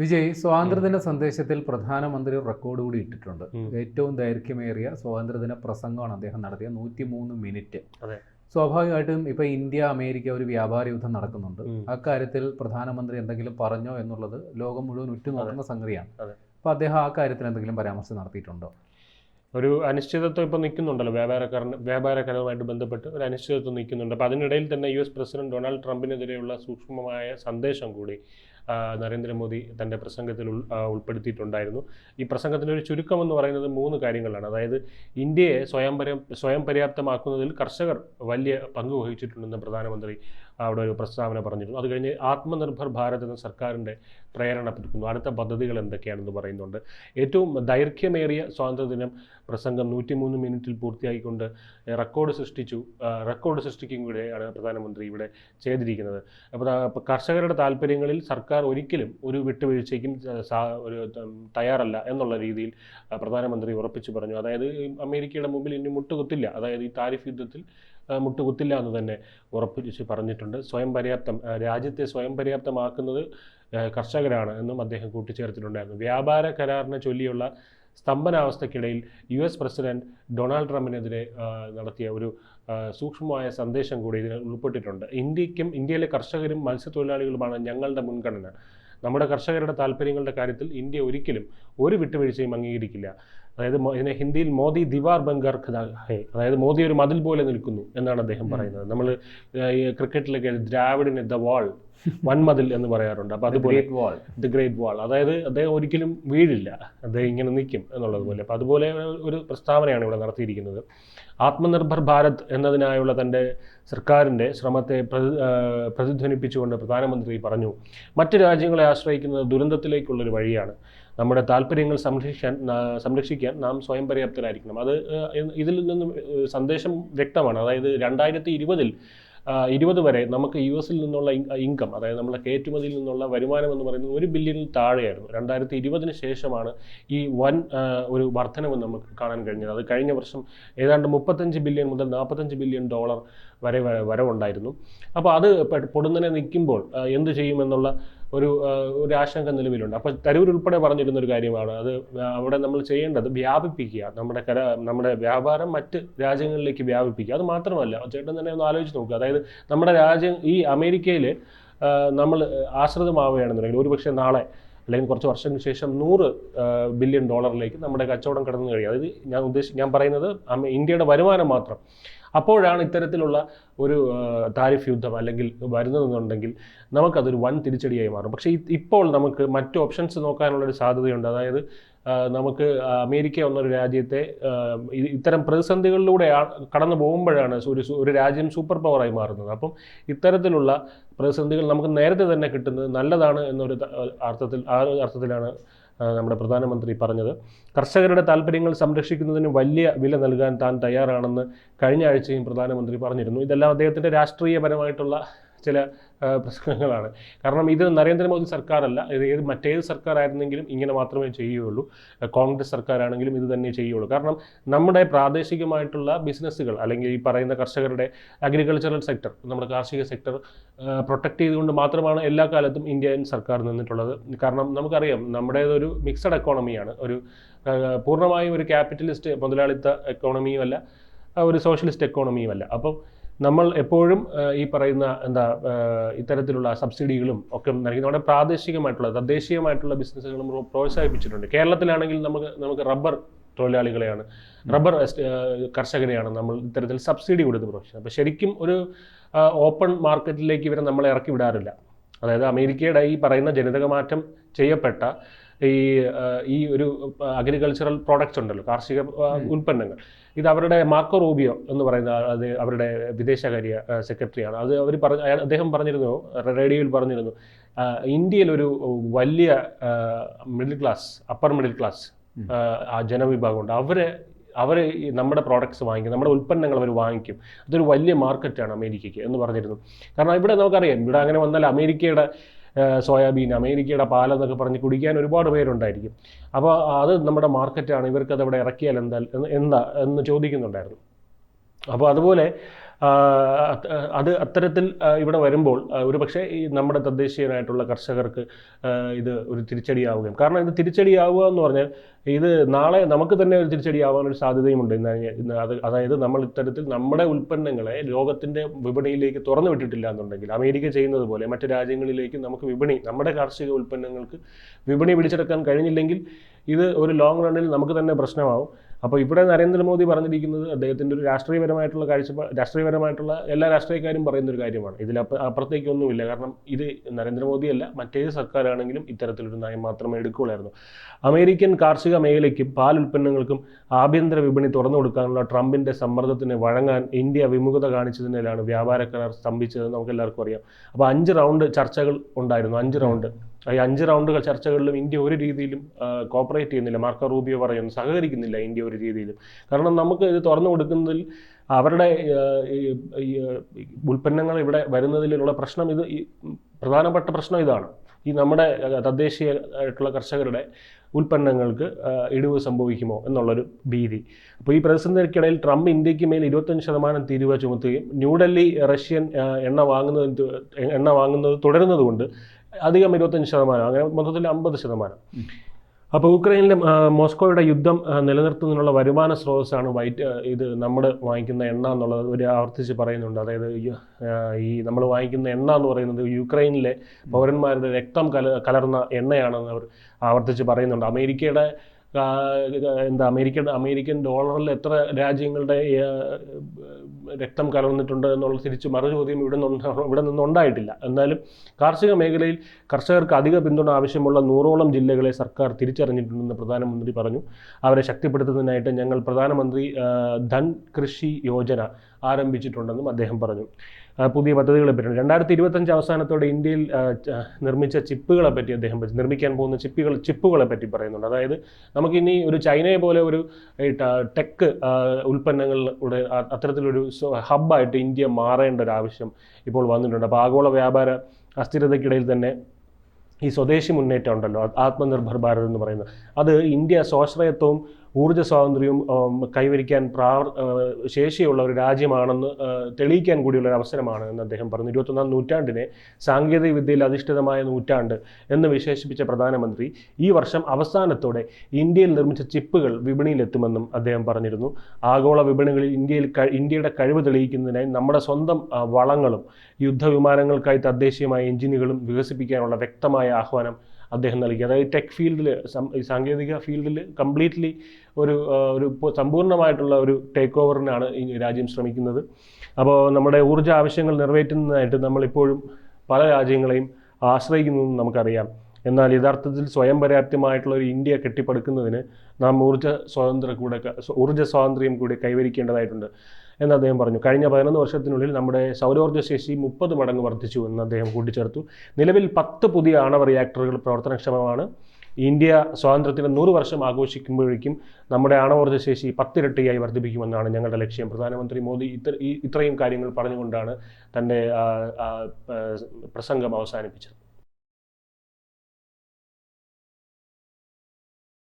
വിജയ് സ്വാതന്ത്ര്യദിന സന്ദേശത്തിൽ പ്രധാനമന്ത്രി റെക്കോർഡ് കൂടി ഇട്ടിട്ടുണ്ട്. ഏറ്റവും ദൈർഘ്യമേറിയ സ്വാതന്ത്ര്യദിന പ്രസംഗമാണ് അദ്ദേഹം നടത്തിയ നൂറ്റി മൂന്ന് മിനിറ്റ്. സ്വാഭാവികമായിട്ടും ഇപ്പൊ ഇന്ത്യ അമേരിക്ക ഒരു വ്യാപാര യുദ്ധം നടക്കുന്നുണ്ട്. അക്കാര്യത്തിൽ പ്രധാനമന്ത്രി എന്തെങ്കിലും പറഞ്ഞോ എന്നുള്ളത് ലോകം മുഴുവൻ ഉറ്റുനോക്കുന്ന സംഗതിയാണ്. അപ്പൊ അദ്ദേഹം ആ കാര്യത്തിൽ എന്തെങ്കിലും പരാമർശം നടത്തിയിട്ടുണ്ടോ? ഒരു അനിശ്ചിതത്വം ഇപ്പോൾ നിൽക്കുന്നുണ്ടല്ലോ. വ്യാപാരക്കാരൻ വ്യാപാരക്കാരുമായിട്ട് ബന്ധപ്പെട്ട് ഒരു അനിശ്ചിതത്വം നിൽക്കുന്നുണ്ട്. അപ്പോൾ അതിനിടയിൽ തന്നെ യു എസ് പ്രസിഡന്റ് ഡൊണാൾഡ് ട്രംപിനെതിരെയുള്ള സൂക്ഷ്മമായ സന്ദേശം കൂടി നരേന്ദ്രമോദി തന്റെ പ്രസംഗത്തിൽ ഉൾപ്പെടുത്തിയിട്ടുണ്ടായിരുന്നു. ഈ പ്രസംഗത്തിന്റെ ഒരു ചുരുക്കം എന്ന് പറയുന്നത് മൂന്ന് കാര്യങ്ങളാണ്. അതായത് ഇന്ത്യയെ സ്വയം സ്വയം പര്യാപ്തമാക്കുന്നതിൽ കർഷകർ വലിയ പങ്ക് വഹിച്ചിട്ടുണ്ടെന്ന് പ്രധാനമന്ത്രി അവിടെ ഒരു പ്രസ്താവന പറഞ്ഞിരുന്നു. അത് കഴിഞ്ഞ് ആത്മനിർഭർ ഭാരത് എന്ന സർക്കാരിന്റെ പ്രേരണ പറ്റുന്നു അടുത്ത പദ്ധതികൾ എന്തൊക്കെയാണെന്ന് പറയുന്നുണ്ട്. ഏറ്റവും ദൈർഘ്യമേറിയ സ്വാതന്ത്ര്യദിനം പ്രസംഗം നൂറ്റിമൂന്ന് മിനിറ്റിൽ പൂർത്തിയാക്കിക്കൊണ്ട് റെക്കോർഡ് സൃഷ്ടിച്ചു. റെക്കോർഡ് സൃഷ്ടിക്കും കൂടെയാണ് പ്രധാനമന്ത്രി ഇവിടെ ചെയ്തിരിക്കുന്നത്. അപ്പോൾ കർഷകരുടെ താല്പര്യങ്ങളിൽ സർക്കാർ ഒരിക്കലും ഒരു വിട്ടുവീഴ്ചയ്ക്കും ഒരു തയ്യാറല്ല എന്നുള്ള രീതിയിൽ പ്രധാനമന്ത്രി ഉറപ്പിച്ചു പറഞ്ഞു. അതായത് അമേരിക്കയുടെ മുമ്പിൽ ഇനി മുട്ടുകുത്തില്ല. അതായത് ഈ താരിഫ് യുദ്ധത്തിൽ മുട്ടുകുത്തില്ല എന്ന് തന്നെ ഉറപ്പിച്ച് പറഞ്ഞിട്ടുണ്ട്. സ്വയം പര്യാപ്തം രാജ്യത്തെ സ്വയം പര്യാപ്തമാക്കുന്നത് കർഷകരാണ് എന്നും അദ്ദേഹം കൂട്ടിച്ചേർത്തിട്ടുണ്ടായിരുന്നു. വ്യാപാര കരാറിനെ ചൊല്ലിയുള്ള സ്തംഭനാവസ്ഥയ്ക്കിടയിൽ യു എസ് പ്രസിഡന്റ് ഡൊണാൾഡ് ട്രംപിനെതിരെ നടത്തിയ ഒരു സൂക്ഷ്മമായ സന്ദേശം കൂടി ഇതിൽ ഉൾപ്പെട്ടിട്ടുണ്ട്. ഇന്ത്യക്കും ഇന്ത്യയിലെ കർഷകരും മത്സ്യത്തൊഴിലാളികളുമാണ് ഞങ്ങളുടെ മുൻഗണന. നമ്മുടെ കർഷകരുടെ താല്പര്യങ്ങളുടെ കാര്യത്തിൽ ഇന്ത്യ ഒരിക്കലും ഒരു വിട്ടുവീഴ്ചയും അംഗീകരിക്കില്ല. അതായത് ഇതിനെ ഹിന്ദിയിൽ മോദി ദിവാർ ബംഗാർ ഹേ. അതായത് മോദി ഒരു മതിൽ പോലെ നിൽക്കുന്നു എന്നാണ് അദ്ദേഹം പറയുന്നത്. നമ്മൾ ക്രിക്കറ്റിലൊക്കെ ദ്രാവിഡിന് ദ വാൾ വൻമതിൽ എന്ന് പറയാറുണ്ട്. അപ്പോൾ അതുപോലെ ദ ഗ്രേറ്റ് വാൾ. അതായത് അദ്ദേഹം ഒരിക്കലും വീഴില്ല. അദ്ദേഹം ഇങ്ങനെ നിൽക്കും എന്നുള്ളതുപോലെ അപ്പോൾ അതുപോലെ ഒരു പ്രസ്താവനയാണ് ഇവിടെ നടത്തിയിരിക്കുന്നത്. ആത്മനിർഭർ ഭാരത് എന്നതിനായുള്ള തന്റെ സർക്കാരിന്റെ ശ്രമത്തെ പ്രതി പ്രതിധ്വനിപ്പിച്ചുകൊണ്ട് പ്രധാനമന്ത്രി പറഞ്ഞു മറ്റ് രാജ്യങ്ങളെ ആശ്രയിക്കുന്നത് ദുരന്തത്തിലേക്കുള്ളൊരു വഴിയാണ്. നമ്മുടെ താല്പര്യങ്ങൾ സംരക്ഷിക്കാൻ സംരക്ഷിക്കാൻ നാം സ്വയം പര്യാപ്തരായിരിക്കണം. അത് ഇതിൽ നിന്നും സന്ദേശം വ്യക്തമാണ്. അതായത് രണ്ടായിരത്തി ഇരുപതിൽ ഇരുപത് വരെ നമുക്ക് യു എസിൽ നിന്നുള്ള ഇൻകം അതായത് നമ്മുടെ കയറ്റുമതിയിൽ നിന്നുള്ള വരുമാനം എന്ന് പറയുന്നത് ഒരു ബില്യണിൽ താഴെയായിരുന്നു. രണ്ടായിരത്തി ഇരുപതിന് ശേഷമാണ് ഈ വൻ ഒരു വർധനവ് നമുക്ക് കാണാൻ കഴിഞ്ഞത്. അത് കഴിഞ്ഞ വർഷം ഏതാണ്ട് മുപ്പത്തഞ്ച് ബില്യൺ മുതൽ നാൽപ്പത്തഞ്ച് ബില്യൺ ഡോളർ വരെ വരവുണ്ടായിരുന്നു. അപ്പോൾ അത് പൊടുന്നനെ നിൽക്കുമ്പോൾ എന്ത് ചെയ്യുമെന്നുള്ള ഒരു ഒരു ആശങ്ക നിലവിലുണ്ട്. അപ്പോൾ തരൂർ ഉൾപ്പെടെ പറഞ്ഞിരുന്ന ഒരു കാര്യമാണ്. അത് അവിടെ നമ്മൾ ചെയ്യേണ്ടത് വ്യാപിപ്പിക്കുക. നമ്മുടെ കര നമ്മുടെ വ്യാപാരം മറ്റ് രാജ്യങ്ങളിലേക്ക് വ്യാപിപ്പിക്കുക. അത് മാത്രമല്ല ചേട്ടൻ തന്നെ ഒന്ന് ആലോചിച്ച് നോക്കുക. അതായത് നമ്മുടെ രാജ്യം ഈ അമേരിക്കയിൽ നമ്മൾ ആശ്രിതമാവുകയാണെന്നുണ്ടെങ്കിൽ ഒരുപക്ഷെ നാളെ അല്ലെങ്കിൽ കുറച്ച് വർഷങ്ങൾക്ക് ശേഷം നൂറ് ബില്യൺ ഡോളറിലേക്ക് നമ്മുടെ കച്ചവടം കടന്നു കഴിയും അതായത് ഞാൻ ഉദ്ദേശി ഞാൻ പറയുന്നത് ഇന്ത്യയുടെ വരുമാനം മാത്രം. അപ്പോഴാണ് ഇത്തരത്തിലുള്ള ഒരു താരിഫ് യുദ്ധം അല്ലെങ്കിൽ വരുന്നതെന്നുണ്ടെങ്കിൽ നമുക്കതൊരു വൺ തിരിച്ചടിയായി മാറും. പക്ഷേ ഇപ്പോൾ നമുക്ക് മറ്റു ഓപ്ഷൻസ് നോക്കാനുള്ള ഒരു സാധ്യതയുണ്ട്. അതായത് നമുക്ക് അമേരിക്ക എന്നൊരു രാജ്യത്തെ ഇത്തരം പ്രതിസന്ധികളിലൂടെ കടന്നു പോകുമ്പോഴാണ് ഒരു ഒരു രാജ്യം സൂപ്പർ പവറായി മാറുന്നത്. അപ്പം ഇത്തരത്തിലുള്ള പ്രതിസന്ധികൾ നമുക്ക് നേരത്തെ തന്നെ കിട്ടുന്നത് നല്ലതാണ് എന്നൊരു അർത്ഥത്തിൽ ആ ഒരു അർത്ഥത്തിലാണ് നമ്മുടെ പ്രധാനമന്ത്രി പറഞ്ഞത്. കർഷകരുടെ താല്പര്യങ്ങൾ സംരക്ഷിക്കുന്നതിന് വലിയ വില നൽകാൻ താൻ തയ്യാറാണെന്ന് കഴിഞ്ഞ ആഴ്ചയും പ്രധാനമന്ത്രി പറഞ്ഞിരുന്നു. ഇതെല്ലാം അദ്ദേഹത്തിന്റെ രാഷ്ട്രീയപരമായിട്ടുള്ള ചില പ്രശ്നങ്ങളാണ്. കാരണം ഇത് നരേന്ദ്രമോദി സർക്കാരല്ല. ഇത് ഏത് മറ്റേത് സർക്കാരായിരുന്നെങ്കിലും ഇങ്ങനെ മാത്രമേ ചെയ്യുകയുള്ളൂ. കോൺഗ്രസ് സർക്കാരാണെങ്കിലും ഇത് തന്നെ ചെയ്യുകയുള്ളൂ. കാരണം നമ്മുടെ പ്രാദേശികമായിട്ടുള്ള ബിസിനസ്സുകൾ അല്ലെങ്കിൽ ഈ പറയുന്ന കർഷകരുടെ അഗ്രികൾച്ചറൽ സെക്ടർ നമ്മുടെ കാർഷിക സെക്ടർ പ്രൊട്ടക്ട് ചെയ്തുകൊണ്ട് മാത്രമാണ് എല്ലാ കാലത്തും ഇന്ത്യൻ സർക്കാർ നിന്നിട്ടുള്ളത്. കാരണം നമുക്കറിയാം നമ്മുടേതൊരു മിക്സഡ് എക്കോണമിയാണ് ഒരു പൂർണമായും ഒരു ക്യാപിറ്റലിസ്റ്റ് മുതലാളിത്ത എക്കോണമിയുമല്ല ഒരു സോഷ്യലിസ്റ്റ് എക്കോണമിയുമല്ല അപ്പം നമ്മൾ എപ്പോഴും ഈ പറയുന്ന എന്താ ഇത്തരത്തിലുള്ള സബ്സിഡികളും ഒക്കെ നൽകി നമ്മുടെ പ്രാദേശികമായിട്ടുള്ള തദ്ദേശീയമായിട്ടുള്ള ബിസിനസ്സുകളും പ്രോ- പ്രോത്സാഹിപ്പിച്ചിട്ടുണ്ട്. കേരളത്തിലാണെങ്കിൽ നമുക്ക് നമുക്ക് റബ്ബർ തൊഴിലാളികളെയാണ്. റബ്ബർ കർഷകരെയാണ് നമ്മൾ ഇത്തരത്തിൽ സബ്സിഡി കൊടുത്ത് പ്രോത്സാഹിക്കുന്നത് അപ്പോൾ ശരിക്കും ഒരു ഓപ്പൺ മാർക്കറ്റിലേക്ക് ഇവരെ നമ്മളെ ഇറക്കി വിടാറില്ല. അതായത് അമേരിക്കയുടെ ഈ പറയുന്ന ജനിതകമാറ്റം ചെയ്യപ്പെട്ട ഈ ഈ ഒരു അഗ്രികൾച്ചറൽ പ്രോഡക്റ്റ്സ് ഉണ്ടല്ലോ കാർഷിക ഉൽപ്പന്നങ്ങൾ. ഇത് അവരുടെ മാർക്കോ റൂബിയോ എന്ന് പറയുന്ന അത് അവരുടെ വിദേശകാര്യ സെക്രട്ടറിയാണ്. അത് അവർ പറഞ്ഞ അദ്ദേഹം പറഞ്ഞിരുന്നു റേഡിയോയിൽ പറഞ്ഞിരുന്നു ഇന്ത്യയിൽ ഒരു വലിയ middle class upper middle class ആ ജനവിഭാഗമുണ്ട്. അവരെ അവർ നമ്മുടെ പ്രോഡക്ട്സ് വാങ്ങിക്കും നമ്മുടെ ഉൽപ്പന്നങ്ങൾ അവർ വാങ്ങിക്കും. അതൊരു വലിയ മാർക്കറ്റാണ് അമേരിക്കയ്ക്ക് എന്ന് പറഞ്ഞിരുന്നു. കാരണം ഇവിടെ നമുക്കറിയാം ഇവിടെ അങ്ങനെ വന്നാൽ അമേരിക്കയുടെ സോയാബീൻ അമേരിക്കയുടെ പാലെന്നൊക്കെ പറഞ്ഞ് കുടിക്കാൻ ഒരുപാട് പേരുണ്ടായിരിക്കും. അപ്പോൾ അത് നമ്മുടെ മാർക്കറ്റാണ്. ഇവർക്കത് അവിടെ ഇറക്കിയാൽ എന്താ എന്താ എന്ന് ചോദിക്കുന്നുണ്ടായിരുന്നു. അപ്പോൾ അതുപോലെ അത് അത് അത്തരത്തിൽ ഇവിടെ വരുമ്പോൾ ഒരു പക്ഷേ ഈ നമ്മുടെ തദ്ദേശീയനായിട്ടുള്ള കർഷകർക്ക് ഇത് ഒരു തിരിച്ചടിയാവുകയും കാരണം ഇത് തിരിച്ചടിയാവുക എന്ന് പറഞ്ഞാൽ ഇത് നാളെ നമുക്ക് തന്നെ ഒരു തിരിച്ചടിയാവാനൊരു സാധ്യതയുമുണ്ട്. ഇന്ന് ഇന്ന് അത് അതായത് നമ്മൾ ഇത്തരത്തിൽ നമ്മുടെ ഉൽപ്പന്നങ്ങളെ ലോകത്തിന്റെ വിപണിയിലേക്ക് തുറന്നു വിട്ടിട്ടില്ല എന്നുണ്ടെങ്കിൽ അമേരിക്ക ചെയ്യുന്നത് പോലെ മറ്റു രാജ്യങ്ങളിലേക്ക് നമുക്ക് വിപണി നമ്മുടെ കാർഷിക ഉൽപ്പന്നങ്ങൾക്ക് വിപണി പിടിച്ചെടുക്കാൻ കഴിഞ്ഞില്ലെങ്കിൽ ഇത് ഒരു ലോങ് റണ്ണിൽ നമുക്ക് തന്നെ പ്രശ്നമാവും. അപ്പോൾ ഇവിടെ നരേന്ദ്രമോദി പറഞ്ഞിരിക്കുന്നത് അദ്ദേഹത്തിന്റെ ഒരു രാഷ്ട്രീയപരമായിട്ടുള്ള കാഴ്ചപ്പാട് രാഷ്ട്രീയപരമായിട്ടുള്ള എല്ലാ രാഷ്ട്രീയക്കാരും പറയുന്ന ഒരു കാര്യമാണ്. ഇതിൽ അപ്പ അപ്പുറത്തേക്കൊന്നുമില്ല. കാരണം ഇത് നരേന്ദ്രമോദിയല്ല മറ്റേത് സർക്കാരാണെങ്കിലും ഇത്തരത്തിലൊരു നയം മാത്രമേ എടുക്കുകയുള്ളായിരുന്നു. അമേരിക്കൻ കാർഷിക മേഖലയ്ക്കും പാൽ ഉൽപ്പന്നങ്ങൾക്കും ആഭ്യന്തര വിപണി തുറന്നു കൊടുക്കാനുള്ള ട്രംപിന്റെ സമ്മർദ്ദത്തിന് വഴങ്ങാൻ ഇന്ത്യ വിമുഖത കാണിച്ചതിനാലാണ് വ്യാപാര കരാർ സ്തംഭിച്ചത് നമുക്ക് എല്ലാവർക്കും അറിയാം. അപ്പോൾ അഞ്ച് റൗണ്ട് ചർച്ചകൾ ഉണ്ടായിരുന്നു. അഞ്ച് റൗണ്ട്. ഈ അഞ്ച് റൗണ്ടുകൾ ചർച്ചകളിലും ഇന്ത്യ ഒരു രീതിയിലും കോപ്പറേറ്റ് ചെയ്യുന്നില്ല. മാർക്കോ റൂബിയോ പറയുന്നു സഹകരിക്കുന്നില്ല ഇന്ത്യ ഒരു രീതിയിലും. കാരണം നമുക്ക് ഇത് തുറന്നു കൊടുക്കുന്നതിൽ അവരുടെ ഈ ഉൽപ്പന്നങ്ങൾ ഇവിടെ വരുന്നതിലുള്ള പ്രശ്നം ഇത് പ്രധാനപ്പെട്ട പ്രശ്നം ഇതാണ്. ഈ നമ്മുടെ ആ, തദ്ദേശീയ ആയിട്ടുള്ള കർഷകരുടെ ഉൽപ്പന്നങ്ങൾക്ക് ഇടിവ് സംഭവിക്കുമോ എന്നുള്ളൊരു ഭീതി. അപ്പോൾ ഈ പ്രതിസന്ധിക്കിടയിൽ ട്രംപ് ഇന്ത്യയ്ക്ക് മേൽ ഇരുപത്തഞ്ച് ശതമാനം തീരുവ ചുമത്തുകയും ന്യൂഡൽഹി റഷ്യൻ എണ്ണ വാങ്ങുന്നത് എണ്ണ വാങ്ങുന്നത് തുടരുന്നതുകൊണ്ട് അധികം ഇരുപത്തഞ്ച് ശതമാനം അങ്ങനെ മൊത്തത്തിൽ അമ്പത് ശതമാനം. അപ്പോൾ ഉക്രൈനിലെ മോസ്കോയുടെ യുദ്ധം നിലനിർത്തുന്നതിനുള്ള വരുമാന സ്രോതസ്സാണ് വൈറ്റ് ഇത് നമ്മൾ വാങ്ങിക്കുന്ന എണ്ണ എന്നുള്ളത് ഒരു ആവർത്തിച്ച് പറയുന്നുണ്ട്. അതായത് ഈ, നമ്മൾ വാങ്ങിക്കുന്ന എണ്ണ എന്ന് പറയുന്നത് യുക്രൈനിലെ പൗരന്മാരുടെ രക്തം കല കലർന്ന എണ്ണയാണെന്ന് അവർ ആവർത്തിച്ച് പറയുന്നുണ്ട്. അമേരിക്കയുടെ എന്താ അമേരിക്കൻ അമേരിക്കൻ ഡോളറിൽ എത്ര രാജ്യങ്ങളുടെ രക്തം കലർന്നിട്ടുണ്ട് എന്നുള്ള തിരിച്ച് മറുചോദ്യം ഇവിടെ നിന്ന് ഇവിടെ നിന്നുണ്ടായിട്ടില്ല എന്നാലും കാർഷിക മേഖലയിൽ കർഷകർക്ക് അധിക പിന്തുണ ആവശ്യമുള്ള നൂറോളം ജില്ലകളെ സർക്കാർ തിരിച്ചറിഞ്ഞിട്ടുണ്ടെന്ന് പ്രധാനമന്ത്രി പറഞ്ഞു. അവരെ ശക്തിപ്പെടുത്തുന്നതിനായിട്ട് ഞങ്ങൾ പ്രധാനമന്ത്രി ധൻ കൃഷി യോജന ആരംഭിച്ചിട്ടുണ്ടെന്നും അദ്ദേഹം പറഞ്ഞു. പുതിയ പദ്ധതികളെ പറ്റി രണ്ടായിരത്തി ഇരുപത്തഞ്ച് അവസാനത്തോടെ ഇന്ത്യയിൽ നിർമ്മിച്ച ചിപ്പുകളെ പറ്റി അദ്ദേഹം നിർമ്മിക്കാൻ പോകുന്ന ചിപ്പുകൾ ചിപ്പുകളെ പറ്റി പറയുന്നുണ്ട്. അതായത് നമുക്കിനി ഒരു ചൈനയെ പോലെ ഒരു ടെക് ഉൽപ്പന്നങ്ങളുടെ അത്തരത്തിലൊരു ഹബായിട്ട് ഇന്ത്യ മാറേണ്ട ഒരു ആവശ്യം ഇപ്പോൾ വന്നിട്ടുണ്ട്. അപ്പോൾ ആഗോള വ്യാപാര അസ്ഥിരതയ്ക്കിടയിൽ തന്നെ ഈ സ്വദേശി മുന്നേറ്റം ഉണ്ടല്ലോ ആത്മനിർഭർ ഭാരത് എന്ന് പറയുന്നത്. അത് ഇന്ത്യ സ്വാശ്രയത്വവും ഊർജ സ്വാതന്ത്ര്യവും കൈവരിക്കാൻ പ്രാവർ ശേഷിയുള്ള ഒരു രാജ്യമാണെന്ന് തെളിയിക്കാൻ കൂടിയുള്ള ഒരു അവസരമാണ് എന്ന് അദ്ദേഹം പറഞ്ഞു. ഇരുപത്തൊന്നാം നൂറ്റാണ്ടിനെ സാങ്കേതിക വിദ്യയിൽ അധിഷ്ഠിതമായ നൂറ്റാണ്ട് എന്ന് വിശേഷിപ്പിച്ച പ്രധാനമന്ത്രി ഈ വർഷം അവസാനത്തോടെ ഇന്ത്യയിൽ നിർമ്മിച്ച ചിപ്പുകൾ വിപണിയിലെത്തുമെന്നും അദ്ദേഹം പറഞ്ഞിരുന്നു. ആഗോള വിപണികളിൽ ഇന്ത്യയിൽ ഇന്ത്യയുടെ കഴിവ് തെളിയിക്കുന്നതിനായി നമ്മുടെ സ്വന്തം വളങ്ങളും യുദ്ധവിമാനങ്ങൾക്കായി തദ്ദേശീയമായ എഞ്ചിനുകളും വികസിപ്പിക്കാനുള്ള വ്യക്തമായ ആഹ്വാനം അദ്ദേഹം നൽകി. അതായത് ടെക് ഫീൽഡിൽ സാങ്കേതിക ഫീൽഡിൽ കംപ്ലീറ്റ്ലി ഒരു ഒരു സമ്പൂർണമായിട്ടുള്ള ഒരു ടേക്ക് ഓവറിനാണ് ഈ രാജ്യം ശ്രമിക്കുന്നത്. അപ്പോൾ നമ്മുടെ ഊർജ ആവശ്യങ്ങൾ നിറവേറ്റുന്നതിനായിട്ട് നമ്മളിപ്പോഴും പല രാജ്യങ്ങളെയും ആശ്രയിക്കുന്നതെന്ന് നമുക്കറിയാം. എന്നാൽ യഥാർത്ഥത്തിൽ സ്വയം പര്യാപ്തമായിട്ടുള്ള ഒരു ഇന്ത്യ കെട്ടിപ്പടുക്കുന്നതിന് നാം ഊർജ സ്വാതന്ത്ര്യ കൂടെ ഊർജ സ്വാതന്ത്ര്യം കൂടി കൈവരിക്കേണ്ടതായിട്ടുണ്ട് എന്ന് അദ്ദേഹം പറഞ്ഞു. കഴിഞ്ഞ പതിനൊന്ന് വർഷത്തിനുള്ളിൽ നമ്മുടെ സൗരോർജ ശേഷി മുപ്പത് മടങ്ങ് വർദ്ധിച്ചു എന്ന് അദ്ദേഹം കൂട്ടിച്ചേർത്തു. നിലവിൽ പത്ത് പുതിയ ആണവ റിയാക്ടറുകൾ പ്രവർത്തനക്ഷമമാണ്. ഇന്ത്യ സ്വാതന്ത്ര്യത്തിന് നൂറ് വർഷം ആഘോഷിക്കുമ്പോഴേക്കും നമ്മുടെ ആണവോർജ ശേഷി പത്തിരട്ടിയായി വർദ്ധിപ്പിക്കുമെന്നാണ് ഞങ്ങളുടെ ലക്ഷ്യം. പ്രധാനമന്ത്രി മോദി ഇത്ര ഇത്രയും കാര്യങ്ങൾ പറഞ്ഞുകൊണ്ടാണ് തന്റെ പ്രസംഗം അവസാനിപ്പിച്ചത്.